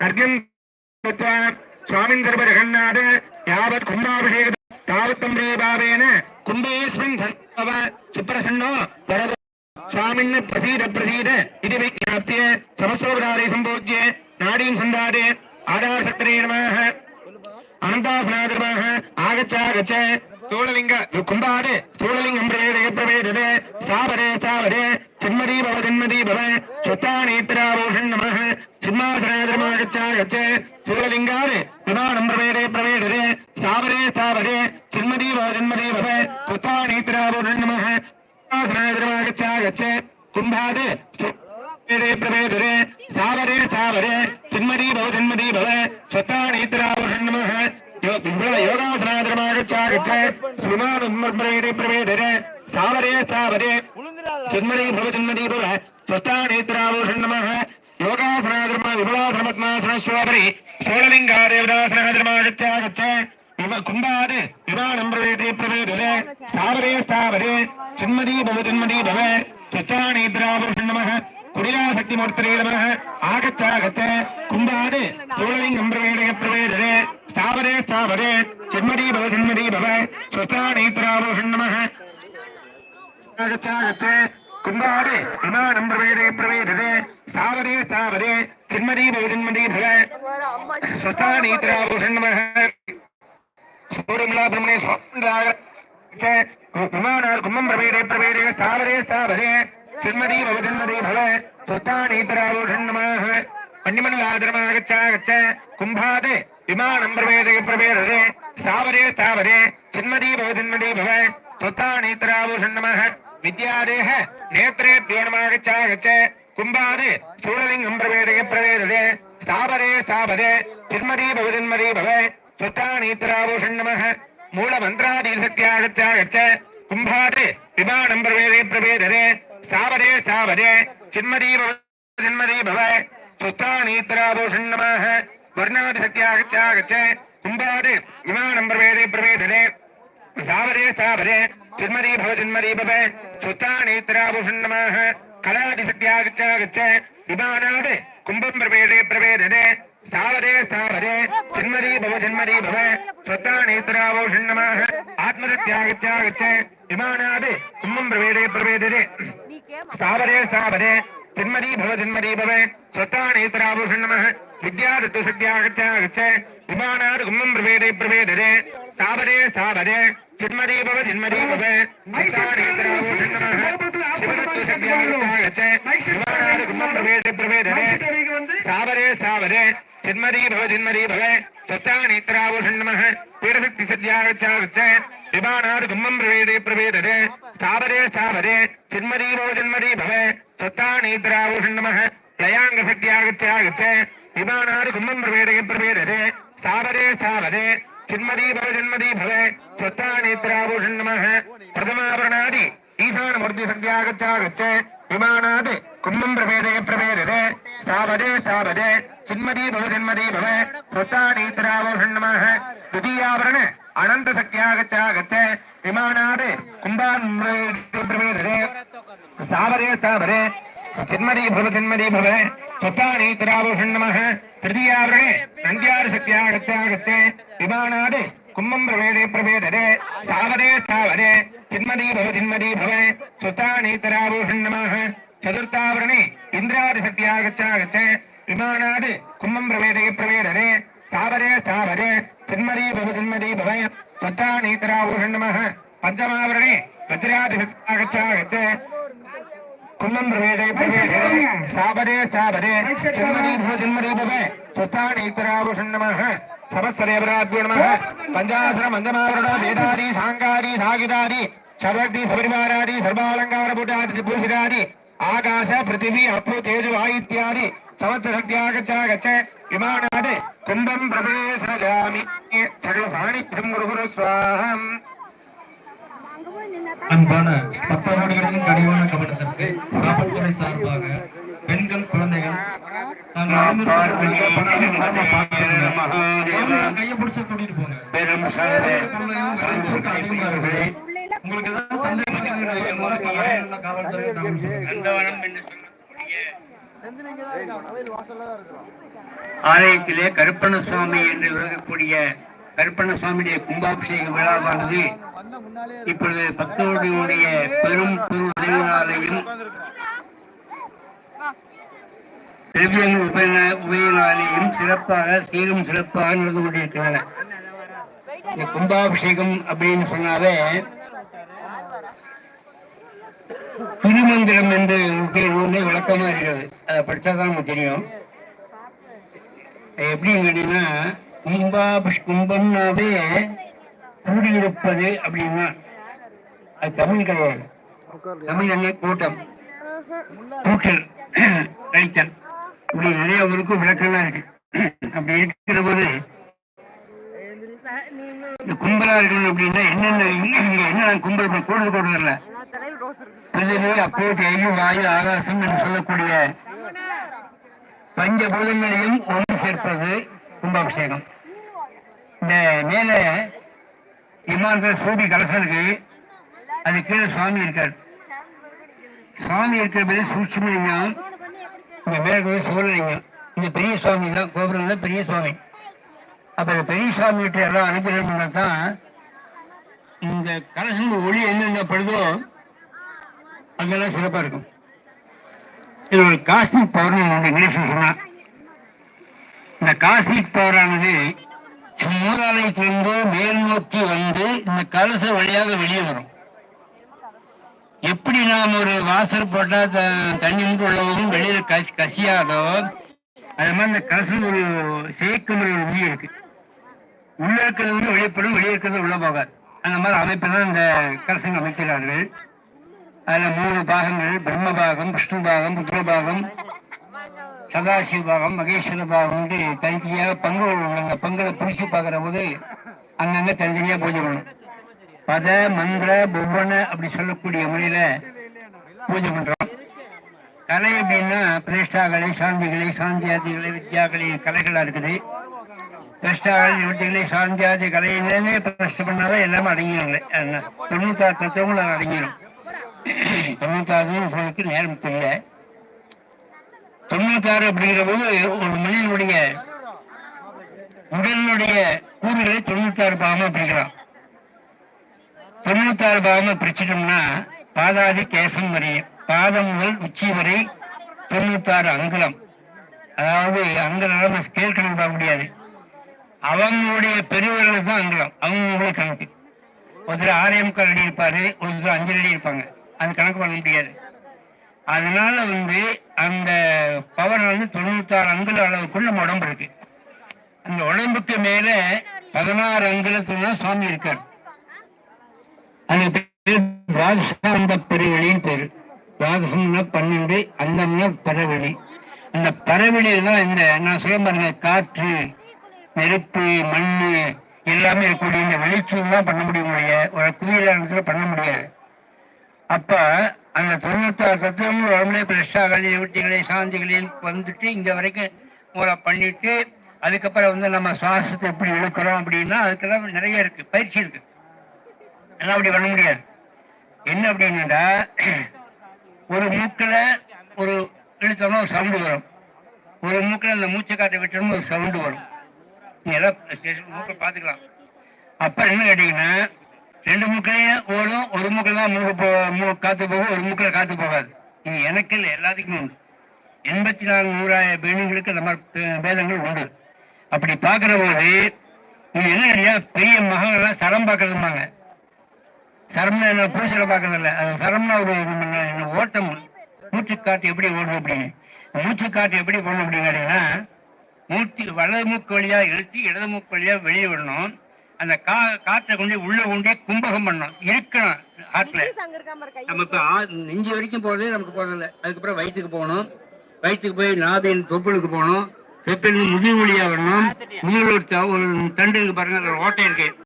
அர்ஜுன் சுவாமிந்தர்ப ஜெகநாத யாவத் கும்பாபிஷேக தாவத்தம்ரே பாவேன கும்பேஸ்மின் சர்வ சுப்பிரசன்னோ வரது சுவாமின்னு பிரசீத பிரசீத இது விஜாபிய சமசோபதாரை சம்போஜ்ய நாடீம் சந்தாதே ஆதார் சக்கரே நமாக அனந்தாசனாதிரமாக ஆகச்சாகச்ச ஸ்தூலலிங்க கும்பாது ஸ்தூலலிங்கம் பிரவேதே பிரவேததே ஸ்தாபதே ஸ்தாபதே ஜன்மதீபவ ஜன்மதீபவ சுத்தானேத்திராபூஷன் நமக சிம்மாசனாதிரமாகச்சாகச்சே சூரலிங்காரு பிரதானம் பிரவேடே பிரவேடரே சாவரே சாவரே சின்மதீவோ ஜன்மதீவே புத்தானீத்திராபூர்ணம சிம்மாசனாதிரமாகச்சாகச்சே கும்பாது பிரவேதரே சாவரே சாவரே சின்மதீபவ ஜன்மதீபவ ஸ்வத்தானீத்திராபூர்ணம யோகாசனாதிரமாகச்சாகச்சே சுமானம் பிரவேடே பிரவேதரே சாவரே சாவரே சின்மதீபவ ஜன்மதீபவ ஸ்வத்தானீத்திராபூர்ணம योगासनाधर्मागच्छागच्छ श्रीमानुप्रवेदे प्रवेदरे सावरे सावरे जन्मदी भव जन्मदी भव स्वत्तानेत्राभूषन् नमः योगासनाधर्म विमलाधर्मत्मासनश्वरी षोडलिङ्गादेवदासनाधर्मागच्छागच्छ कुम्भाद् विमानं प्रवेदे प्रवेदरे सावरे सावरे जन्मदी भव जन्मदी भव स्वत्तानेत्राभूषन् नमः कुडिलाशक्तिमूर्तरे नमः आगच्छागच्छ कुम्भाद् षोडलिङ्गं प्रवेदय प्रवेदरे स्थावरे स्थावरे जन्मदी भव जन्मदी भव स्वस्तानेत्राभूषन् கும்பாடு மமா நம்பவேதே பிரவேததே ஸ்தாவரே ஸ்தாவரே சின்மதி பகுஜன்மதி பக ஸ்வத்தானீத்ராபூஷன் நமக சூரியமிலா பிரமணே ஸ்வப்னராக விமானார் கும்பம் பிரவேதே பிரவேதே ஸ்தாவரே ஸ்தாவரே சின்மதி பகுஜன்மதி பக ஸ்வத்தானீத்ராபூஷன் நமக மண்ணிமணியாதிரமாகச்சாகச்ச கும்பாது விமானம் பிரவேதே பிரவேததே ஸ்தாவரே ஸ்தாவரே சின்மதி பகுஜன்மதி பக ஸ்வத்தானீத்ராபூஷன் நமக வித்யாதேக நேத்திரேபியோ நமாகச்சாகச்ச கும்பாது சூழலிங்கம் பிரவேதய பிரவேததே. ஸ்தாபதே ஸ்தாபதே திருமதி பவதின்மதி பவ. சுத்தா நேத்திராபூஷன் நம மூல மந்திராதீசத்தியாகச்சாகச்ச கும்பாது விமானம் பிரவேதய பிரவேததே. ஸ்தாபதே ஸ்தாபதே சின்மதி பவதின்மதி பவ. சுத்தா நேத்திராபூஷன் நம வர்ணாதிசத்தியாகச்சாகச்ச கும்பாது விமானம் பிரவேதய பிரவேததே. சாவரே சாவரே சின்மதி பவ சின்மதி பவ சுத்தா நேத்ராபுஷன் நமாக கலாதி சத்யாகச்சாகச்ச விமானாது கும்பம் பிரவேடே பிரவேதனே சாவரே சாவரே சின்மதி பவ சின்மதி பவ சுத்தா நேத்ராபுஷன் நமாக ஆத்மசத்யாகச்சாகச்ச விமானாது கும்பம் பிரவேடே பிரவேதனே சாவரே சாவரே சின்மதி பவ சின்மதி பவ சுத்தா நேத்ராபுஷன் நம வித்யாதத்து சத்யாகச்சாகச்ச விமானாது கும்பம் பிரவேடே பிரவேதனே தாவரே தாவரே சின்மதீபவ சின்மதீபவ சாவரே சாவரே சின்மதீபவ சின்மதீபவ சத்தா நேத்ராபூஷன் நம பீடசக்தி சத்யாச்சாரிச்ச விமானார் கும்மம் பிரவேதே பிரவேதரே ஸ்தாபரே ஸ்தாபரே சின்மதீபவ சின்மதீபவ சத்தா நேத்ராபூஷன் நம பிரயாங்க சக்தியாகச்சாகிச்ச விமானார் கும்மம் பிரவேதே பிரவேதரே ஸ்தாபரே ஸ்தாபரே చిన్మదీ భవ జన్మదీ భవ స్వత్తా నేత్రాభూషణ నమ ప్రథమాభరణాది ఈశానమూర్తి సంధ్యాగచ్చాగచ్చ విమానాత్ కుంభం ప్రవేదే ప్రవేదతే స్థాపదే స్థాపదే చిన్మదీ భవ జన్మదీ భవ స్వత్తా నేత్రాభూషణ నమ ద్వితీయాభరణ అనంత సఖ్యాగచ్చాగచ్చ విమానాత్ కుంభాన్ ప్రవేదతే స్థాపదే స్థాపదే சின்மதி பவ சின்மதி பவ. சொத்தானி திராபூஷன் நம திருதியாவரணே நந்தியார் சக்தியாகத்தாகத்தே விமானாது கும்பம் பிரவேதே பிரவேததே சாவதே சாவதே. சின்மதி பவ சின்மதி பவ. சொத்தானி திராபூஷன் நம சதுர்த்தாவரணே இந்திராதி சக்தியாகத்தாகத்தே விமானாது கும்பம் பிரவேதே பிரவேததே சாவரே கும்மம் ரேடே பிரவேடே சாபடே சாபடே ஜன்மனி போ ஜன்மனி பவே சுத்தானி திராபுஷன் நமः சமஸ்தரேபராத்யோ நமः பஞ்சாசர மந்தமாவரணோ வேதாரி சாங்காரி சாகிதாரி சர்வக்தி சபரிவாராதி சர்வாலங்கார பூட்டாதி பூஷிதாரி ஆகாச பிருத்திவி அப்பு தேஜு கும்பம் பிரவேசயாமி சகல சாணித்யம் குரு சுவாகம் அன்பான பத்தவடிகளின் கனிவான கவனத்திற்கு காவல்துறை சார்பாக பெண்கள் குழந்தைகள் கையை பிடிச்சு கூட்டிட்டு போங்க. உங்களுக்கு ஏதாவது சந்தேகம் காவல்துறை ஆலயத்திலே கருப்பண்ண சுவாமி என்று விளக்கக்கூடிய கருப்பண்ண சுவாமியுடைய கும்பாபிஷேக விழாவானது இப்பொழுது பக்தர்களுடைய பெரும் உதவினாலையும் திரவியங்கள் உபய- உபயினாலேயும் சிறப்பாக சீரும் சிறப்பாக நடந்து கொண்டிருக்கின்றன இந்த கும்பாபிஷேகம் அப்படின்னு சொன்னாவே திருமந்திரம் என்று ஒன்று விளக்கமா இருக்கிறது. அதை படிச்சாதான் நமக்கு தெரியும். எப்படின்னு கேட்டீங்கன்னா கும்பாபிஷ் கும்பம்னாவே கூடியிருப்பது அப்படின்னா அது தமிழ் கிடையாது. தமிழ் என்ன கூட்டம். கூட்டல் கழித்தல் இப்படி நிறைய ஊருக்கு விளக்கம்லாம் இருக்கு. அப்படி இருக்கிற போது இந்த கும்பலா இருக்கணும் அப்படின்னா என்னென்ன இங்க என்ன கும்பல் இப்ப கூடுதல் கூடுதல்ல பிரிதிவி அப்போ தேயும் வாயு ஆகாசம் என்று சொல்லக்கூடிய பஞ்சபூதங்களையும் ஒன்று சேர்ப்பது கும்பாபிஷேகம். இந்த மேல விமானத்துல சூடி கலசம் இருக்கு அது கீழே சுவாமி இருக்கார். சுவாமி இருக்கிற பேரு சூட்சுமலிங்கம் இந்த மேற்கு சூழ்நிலைங்க இந்த பெரிய சுவாமி தான் கோபுரம் தான் பெரிய சுவாமி. அப்புறம் இந்த பெரிய சுவாமி கிட்ட எல்லாம் அனுகிரகம் தான் இந்த கலசம் ஒளி என்னென்ன படுதோ அங்கெல்லாம் சிறப்பாக இருக்கும். இது ஒரு காஸ்மிக் பவர்னு உண்டு சொன்னால் இந்த காஸ்மிக் பவரானது மூதாலயத்திலிருந்து மேல் நோக்கி வந்து இந்த கலச வழியாக வெளியே வரும். எப்படி நாம் ஒரு வாசல் போட்டா த- தண்ணி வந்து உள்ளவரும் வெளியில கசி கசியாதோ அது மாதிரி இந்த கலசம் ஒரு சேர்க்கும் ஒரு விதி இருக்கு. உள்ள இருக்கிறது வந்து வெளியப்படும் வெளியே இருக்கிறது உள்ள போகாது. அந்த மாதிரி அமைப்பு தான் இந்த கலசங்கள் அமைக்கிறார்கள். அதுல மூணு பாகங்கள் பிரம்ம பாகம் விஷ்ணு பாகம் புத்திர பாகம் சதாசிவ பாகம் மகேஸ்வர பாகம் வந்து தனித்தனியாக பங்கு கொள்வாங்க பங்குல பிரிச்சு பார்க்கிற போது அங்கங்க தனித்தனியா பூஜை பண்ணணும் பத மந்திர புவன அப்படி சொல்லக்கூடிய முறையில் பூஜை பண்றோம். கலை அப்படின்னா பிரதிஷ்டாகலை சாந்திகளை சாந்தியாதிகளை வித்யாக்களை கலைகளா இருக்குது. பிரதிஷ்டாகலை நிவர்த்திகளை சாந்தியாதி கலையிலே பிரஷ்ட பண்ணாதான் எல்லாமே அடங்கிடும் தொண்ணூத்தாறு தத்துவங்களும் அடங்கிடும். தொண்ணூத்தாறு சொல்றதுக்கு நேரம் தெரியல. தொண்ணூத்தாறு அப்படிங்கிற போது ஒரு மனிதனுடைய உடலினுடைய கூறுகளை தொண்ணூத்தாறு பாகமா பிரிக்கிறான். தொண்ணூத்தாறு பாகமா பிரிச்சிட்டோம்னா பாதாதி கேசம் வரை பாதம் முதல் உச்சி வரை தொண்ணூத்தாறு அங்குலம். அதாவது அங்குலம் நம்ம ஸ்கேல் கணக்கு பார்க்க முடியாது. அவங்களுடைய பெரியவர்களுக்கு தான் அங்குலம். அவங்களுடைய கணக்கு. ஒருத்தர் ஆறே முக்கால் அடி இருப்பாரு ஒருத்தர் அஞ்சு அடி இருப்பாங்க. அது கணக்கு பண்ண முடியாது. அதனால வந்து அந்த பவர் வந்து தொண்ணூத்தாறு அங்குல அளவுக்குள்ள நம்ம உடம்பு இருக்கு. அந்த உடம்புக்கு மேல பதினாறு அங்குலத்துல தான் சுவாமி இருக்கார். அந்த பேர் அந்த பெருவெளின்னு பேரு. துவாதசம்னா பன்னெண்டு அந்தம்னா பறவெளி அந்த பரவெளியில தான் இந்த நான் சொல்ல பாருங்க காற்று நெருப்பு மண்ணு எல்லாமே இருக்கக்கூடிய இந்த வெளிச்சம் தான் பண்ண முடியும் ஒரு குவியல இடத்துல பண்ண முடியாது. அப்ப அந்த தொண்ணூத்தாறு தத்துவங்கள் உடம்புல பிரஷாக்கள் நிவர்த்திகளை சாந்திகளில் வந்துட்டு இங்கே வரைக்கும் மூளை பண்ணிட்டு அதுக்கப்புறம் வந்து நம்ம சுவாசத்தை எப்படி இழுக்கிறோம் அப்படின்னா அதுக்கெல்லாம் நிறைய இருக்கு பயிற்சி இருக்கு. எல்லாம் அப்படி பண்ண முடியாது. என்ன அப்படின்னா ஒரு மூக்கில் ஒரு இழுத்தோம்னா ஒரு சவுண்டு வரும். ஒரு மூக்கில் அந்த மூச்சை காட்டை விட்டோம்னா ஒரு சவுண்டு வரும். நீ எல்லாம் மூக்கில் மூக்கை பார்த்துக்கலாம். அப்புறம் என்ன கேட்டீங்கன்னா ரெண்டு மூக்களையும் ஓடும் ஒரு மூக்கில் தான் மூக்கு போ மூ காற்று போகும் ஒரு மூக்கில் காற்று போகாது. இது எனக்கு இல்லை எல்லாத்துக்கும் உண்டு. எண்பத்தி நாலு நூறாயிரம் பெண்களுக்கு அந்த மாதிரி பேதங்கள் உண்டு. அப்படி பார்க்குற போது இது என்ன இல்லையா? பெரிய மகன்லாம் சரம் பார்க்கறதுமாங்க சரம்னா என்ன? பூசல பார்க்கறதில்ல. அது சரம்னா ஒரு என்ன ஓட்டம். மூச்சு காற்று எப்படி ஓடும் அப்படின்னு. மூச்சு எப்படி போடணும் அப்படின்னு கேட்டீங்கன்னா மூச்சு வலது மூக்கு வழியாக இழுத்து இடது மூக்கு வழியாக வெளியே விடணும். அந்த கா காற்றை கொண்டு உள்ள கொண்டே கும்பகம் பண்ணணும். இருக்கணும் ஆற்றுல நமக்கு நெஞ்சு வரைக்கும் போறதே நமக்கு போறதில்ல. அதுக்கப்புறம் வயிற்றுக்கு போகணும். வயிற்றுக்கு போய் நாபின் தொப்புளுக்கு போகணும். தொப்பில் முதுகு வழியா வரணும். முதுகுல ஒரு தண்டு இருக்கு பாருங்க ஓட்டை இருக்கு.